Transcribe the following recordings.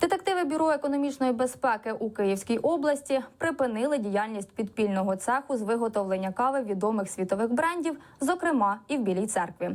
Детективи бюро економічної безпеки у Київській області припинили діяльність підпільного цеху з виготовлення кави відомих світових брендів, зокрема і в Білій церкві.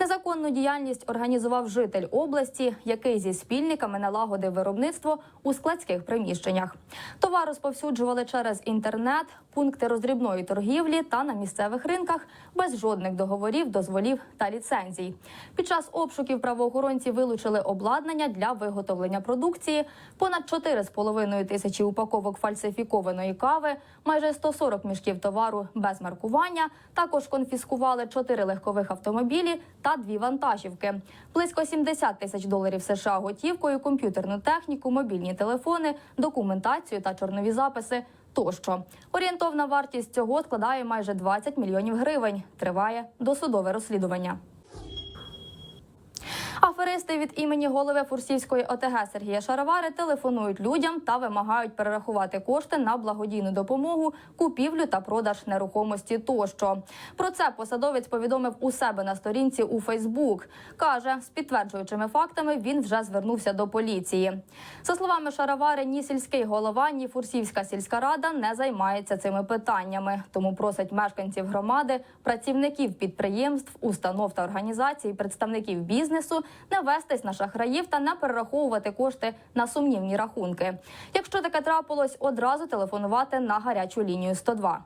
Незаконну діяльність організував житель області, який зі спільниками налагодив виробництво у складських приміщеннях. Товар розповсюджували через інтернет, пункти роздрібної торгівлі та на місцевих ринках без жодних договорів, дозволів та ліцензій. Під час обшуків правоохоронці вилучили обладнання для виготовлення продукції, понад 4,5 тисячі упаковок фальсифікованої кави, майже 140 мішків товару без маркування. Також конфіскували 4 легкових автомобілі та дві вантажівки. Близько 70 тисяч доларів США готівкою, комп'ютерну техніку, мобільні телефони, документацію та чорнові записи. Тощо орієнтовна вартість цього складає майже 20 мільйонів гривень. Триває досудове розслідування. Аферисти від імені голови Фурсівської ОТГ Сергія Шаровари телефонують людям та вимагають перерахувати кошти на благодійну допомогу, купівлю та продаж нерухомості тощо. Про це посадовець повідомив у себе на сторінці у Фейсбук. каже, з підтверджуючими фактами він вже звернувся до поліції. За словами Шаровари, ні сільський голова, ні Фурсівська сільська рада не займається цими питаннями, тому просить мешканців громади, працівників підприємств, установ та організацій, представників бізнесу не вестись на шахраїв та не перераховувати кошти на сумнівні рахунки. Якщо таке трапилось, одразу телефонувати на гарячу лінію 102.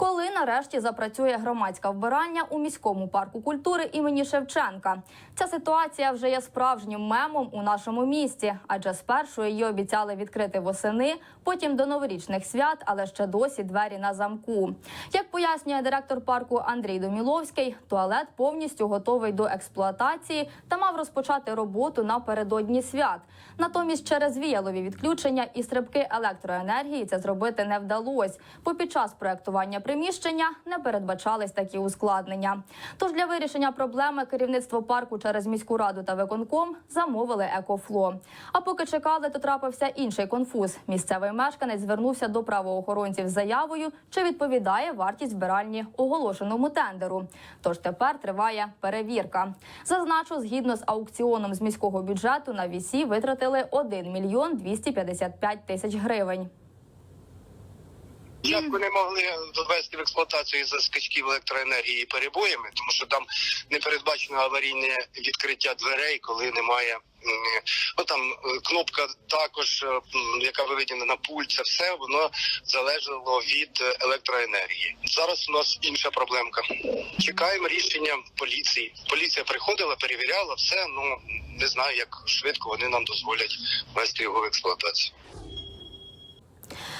Коли нарешті запрацює громадська вбиральня у міському парку культури імені Шевченка, ця ситуація вже є справжнім мемом у нашому місті, адже спершу її обіцяли відкрити восени, потім до новорічних свят, але ще досі двері на замку. Як пояснює директор парку Андрій Доміловський, туалет повністю готовий до експлуатації та мав розпочати роботу напередодні свят. Натомість через віялові відключення і стрибки електроенергії це зробити не вдалося, бо під час проектування приміщення не передбачались такі ускладнення. Тож для вирішення проблеми керівництво парку через міську раду та виконком замовили екофло. А поки чекали, то трапився інший конфуз. Місцевий мешканець звернувся до правоохоронців з заявою, чи відповідає вартість збиральні оголошеному тендеру. Тож тепер триває перевірка. Зазначу, згідно з аукціоном з міського бюджету на вісі витратили 1 мільйон 255 тисяч гривень. Спочатку не могли довести в експлуатацію за скачків електроенергії перебоями, тому що там не передбачено аварійне відкриття дверей, коли немає. Ну там е, кнопка також, е, яка виведена на пульт, це все воно залежало від електроенергії. Зараз у нас інша проблемка. Чекаємо рішення поліції. Поліція приходила, перевіряла все. Ну не знаю, як швидко вони нам дозволять ввести його в експлуатацію.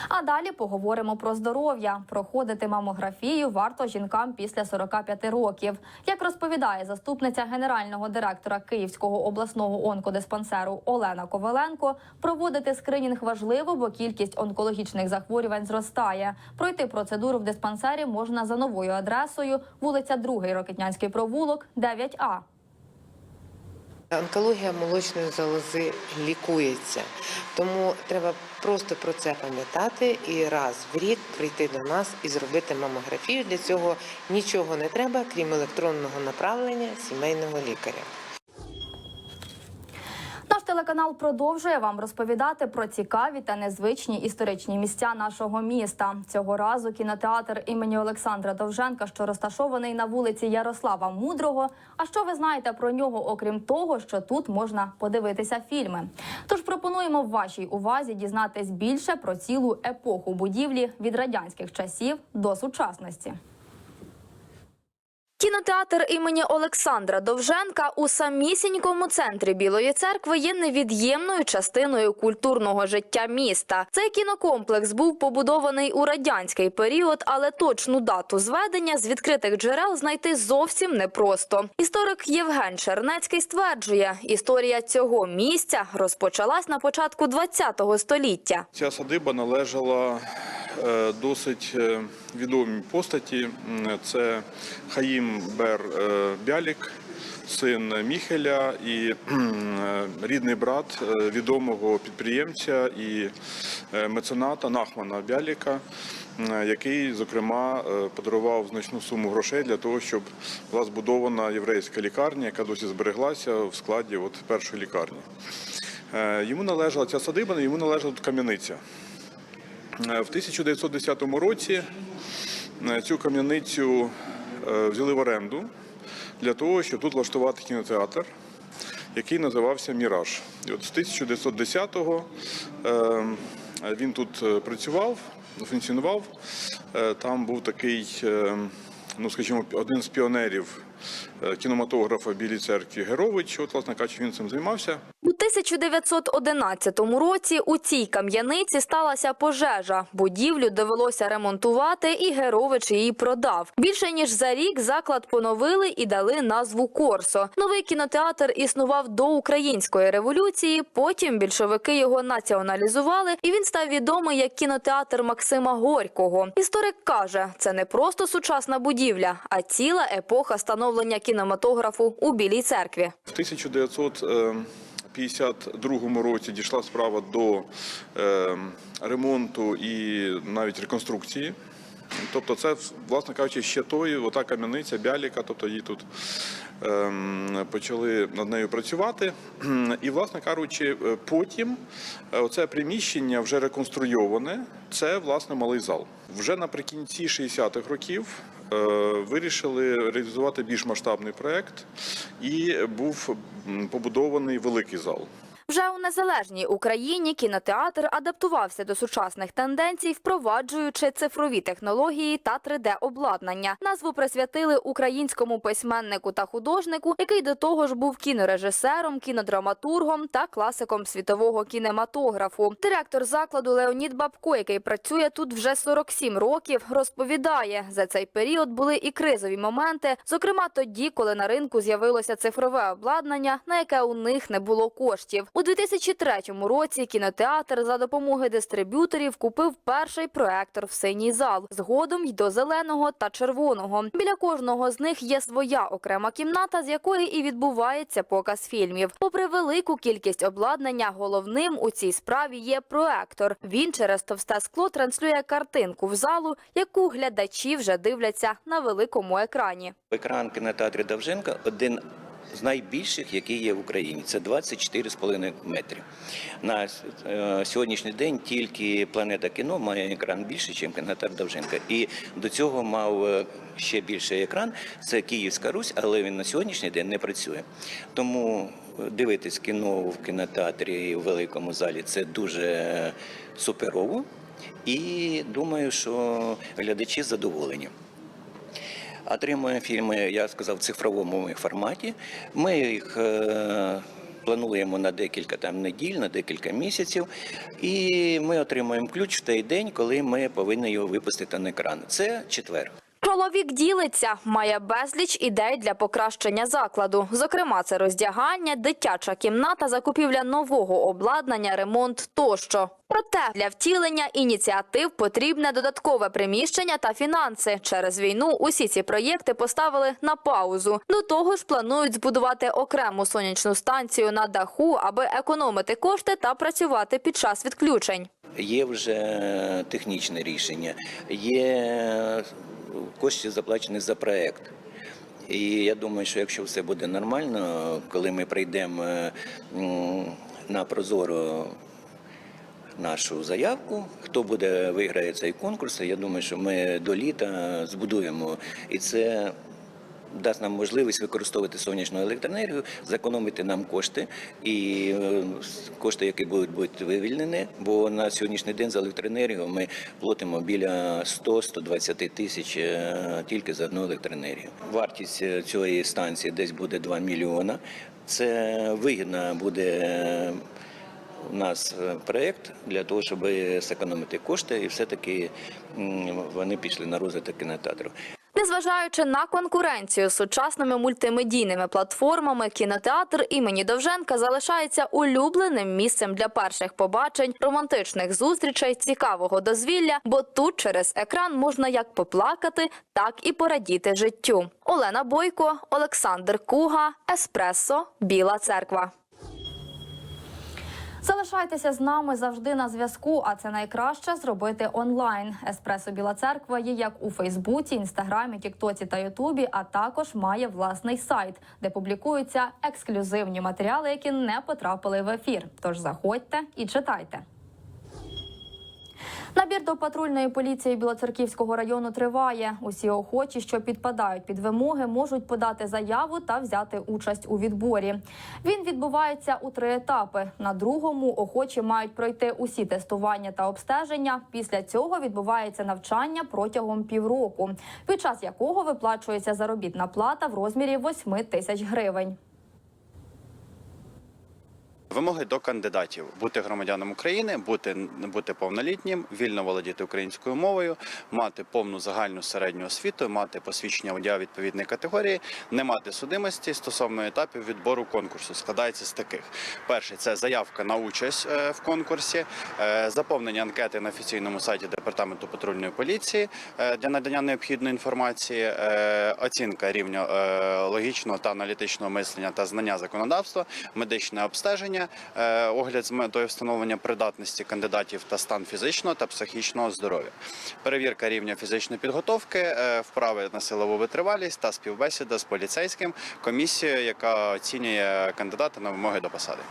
А далі поговоримо про здоров'я. Проходити мамографію варто жінкам після 45 років. Як розповідає заступниця генерального директора Київського обласного онкодиспансеру Олена Коваленко, проводити скринінг важливо, бо кількість онкологічних захворювань зростає. Пройти процедуру в диспансері можна за новою адресою вулиця 2 Рокетнянський провулок, 9А. Онкологія молочної залози лікується, тому треба просто про це пам'ятати і раз в рік прийти до нас і зробити мамографію. Для цього нічого не треба, крім електронного направлення сімейного лікаря. Телеканал продовжує вам розповідати про цікаві та незвичні історичні місця нашого міста. Цього разу кінотеатр імені Олександра Довженка, що розташований на вулиці Ярослава Мудрого. А що ви знаєте про нього, окрім того, що тут можна подивитися фільми? Тож пропонуємо вашій увазі дізнатись більше про цілу епоху будівлі від радянських часів до сучасності. Кінотеатр імені Олександра Довженка у самісінькому центрі Білої церкви є невід'ємною частиною культурного життя міста. Цей кінокомплекс був побудований у радянський період, але точну дату зведення з відкритих джерел знайти зовсім непросто. Історик Євген Чернецький стверджує, історія цього місця розпочалась на початку ХХ століття. Ця садиба належала досить е, відомій постаті. Це Хаїм Бер е, Бялік, син Міхеля і е, рідний брат е, відомого підприємця і е, мецената Нахмана Бяліка. е, який, зокрема, е, подарував значну суму грошей для того, щоб була збудована єврейська лікарня, яка досі збереглася в складі от першої лікарні. Е, Йому належала ця садиба, йому належала кам'яниця. Е, В 1910 році е, цю кам'яницю е, взяли в оренду для того, щоб тут влаштувати кінотеатр, який називався Міраж. І от з 1910-го е, він тут працював, функціонував. Там був такий, ну скажімо, один з піонерів кінематографа Білій церкві Герович. От, власне кажучи, він цим займався. У 1911 році у цій кам'яниці сталася пожежа. Будівлю довелося ремонтувати, і Герович її продав. Більше ніж за рік заклад поновили і дали назву Корсо. Новий кінотеатр існував до української революції. Потім більшовики його націоналізували, і він став відомий як кінотеатр Максима Горького. Історик каже, це не просто сучасна будівля, а ціла епоха становлення кінематографу у Білій церкві. В 1952 році дійшла справа до е, ремонту і навіть реконструкції. Тобто, це, власне кажучи, ще той, ота кам'яниця Бяліка, тобто її тут ем, почали над нею працювати. І, власне кажучи, е, потім е, оце приміщення вже реконструйоване, це власне малий зал. Вже наприкінці 60-х років вирішили реалізувати більш масштабний проект, і був побудований великий зал. Вже у незалежній Україні кінотеатр адаптувався до сучасних тенденцій, впроваджуючи цифрові технології та 3D-обладнання. Назву присвятили українському письменнику та художнику, який до того ж був кінорежисером, кінодраматургом та класиком світового кінематографу. Директор закладу Леонід Бабко, який працює тут вже 47 років, розповідає, за цей період були і кризові моменти, зокрема тоді, коли на ринку з'явилося цифрове обладнання, на яке у них не було коштів. У 2003 році кінотеатр за допомоги дистриб'юторів купив перший проектор в синій зал, згодом й до зеленого та червоного. Біля кожного з них є своя окрема кімната, з якої і відбувається показ фільмів. Попри велику кількість обладнання, головним у цій справі є проектор. Він через товсте скло транслює картинку в залу, яку глядачі вже дивляться на великому екрані. Екран кінотеатру Довженка один з найбільших, який є в Україні. Це 24,5 метри. На е, сьогоднішній день тільки планета кіно має екран більше, ніж кінотеатр Довженка. І до цього мав е, ще більший екран. Це Київська Русь, але він на сьогоднішній день не працює. Тому е, дивитись кіно в кінотеатрі і в великому залі це дуже суперово. І думаю, що глядачі задоволені. Отримуємо фільми, я сказав, в цифровому форматі. Ми їх е, плануємо на декілька там неділь, на декілька місяців, і ми отримуємо ключ в той день, коли ми повинні його випустити на екран. Це четвер. Чоловік ділиться, має безліч ідей для покращення закладу. Зокрема, це роздягання, дитяча кімната, закупівля нового обладнання, ремонт тощо. Проте для втілення ініціатив потрібне додаткове приміщення та фінанси. Через війну усі ці проєкти поставили на паузу. До того ж, планують збудувати окрему сонячну станцію на даху, аби економити кошти та працювати під час відключень. Є вже технічне рішення, є кошти заплачені за проект. І я думаю, що якщо все буде нормально, коли ми прийдемо на прозоро нашу заявку, хто буде виграє цей конкурс, я думаю, що ми до літа збудуємо і це. Дасть нам можливість використовувати сонячну електроенергію, зекономити нам кошти і е, кошти, які будуть бути вивільнені. Бо на сьогоднішній день за електроенергію ми платимо біля 100-120 тисяч е, тільки за одну електроенергію. Вартість е, цієї станції десь буде 2 мільйона. Це вигідно буде у нас проєкт для того, щоб зекономити кошти, і все-таки вони пішли на розвиток кінотеатру. Незважаючи на конкуренцію з сучасними мультимедійними платформами, кінотеатр імені Довженка залишається улюбленим місцем для перших побачень, романтичних зустрічей, цікавого дозвілля, бо тут через екран можна як поплакати, так і порадіти життю. Олена Бойко, Олександр Куга, Еспресо, Біла Церква. Залишайтеся з нами завжди на зв'язку, а це найкраще зробити онлайн. Еспресо Біла Церква є як у Фейсбуці, Інстаграмі, Тіктоці та Ютубі, а також має власний сайт, де публікуються ексклюзивні матеріали, які не потрапили в ефір. Тож заходьте і читайте. Набір до патрульної поліції Білоцерківського району триває. Усі охочі, що підпадають під вимоги, можуть подати заяву та взяти участь у відборі. Він відбувається у три етапи. На другому охочі мають пройти усі тестування та обстеження. Після цього відбувається навчання протягом півроку, під час якого виплачується заробітна плата в розмірі 8 тисяч гривень. Вимоги до кандидатів бути громадяном України, бути бути повнолітнім, вільно володіти українською мовою, мати повну загальну середню освіту, мати посвідчення водія відповідної категорії, не мати судимості стосовно етапів відбору конкурсу. Складається з таких: перший це заявка на участь е, в конкурсі, е, заповнення анкети на офіційному сайті департаменту патрульної поліції е, для надання необхідної інформації, оцінка рівня логічного та аналітичного мислення та знання законодавства, медичне обстеження, е, огляд з метою встановлення придатності кандидатів та стан фізичного та психічного здоров'я, перевірка рівня фізичної підготовки, е, вправи на силову витривалість та співбесіда з поліцейським комісією, яка оцінює кандидата на вимоги до посади.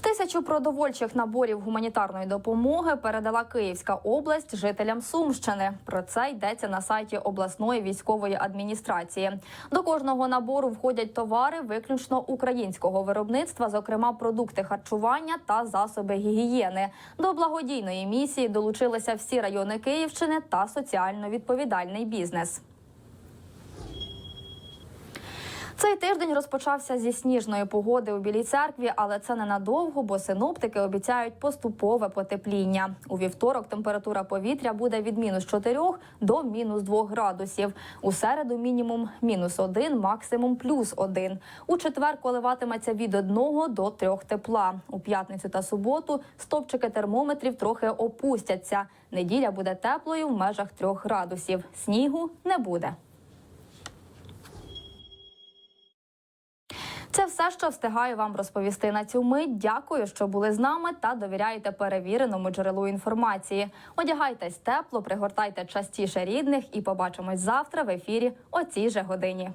Тисячу продовольчих наборів гуманітарної допомоги передала Київська область жителям Сумщини. Про це йдеться на сайті обласної військової адміністрації. До кожного набору входять товари виключно українського виробництва, зокрема продукти харчування та засоби гігієни. До благодійної місії долучилися всі райони Київщини та соціально відповідальний бізнес. Цей тиждень розпочався зі сніжної погоди у Білій церкві, але це ненадовго, бо синоптики обіцяють поступове потепління. У вівторок температура повітря буде від мінус 4 до мінус 2 градусів. У середу мінімум мінус 1, максимум плюс 1. У четвер коливатиметься від 1 до 3 тепла. У п'ятницю та суботу стопчики термометрів трохи опустяться. Неділя буде теплою в межах 3 градусів. Снігу не буде. Це все, що встигаю вам розповісти на цю мить. Дякую, що були з нами та довіряєте перевіреному джерелу інформації. Одягайтесь тепло, пригортайте частіше рідних і побачимось завтра в ефірі о цій же годині.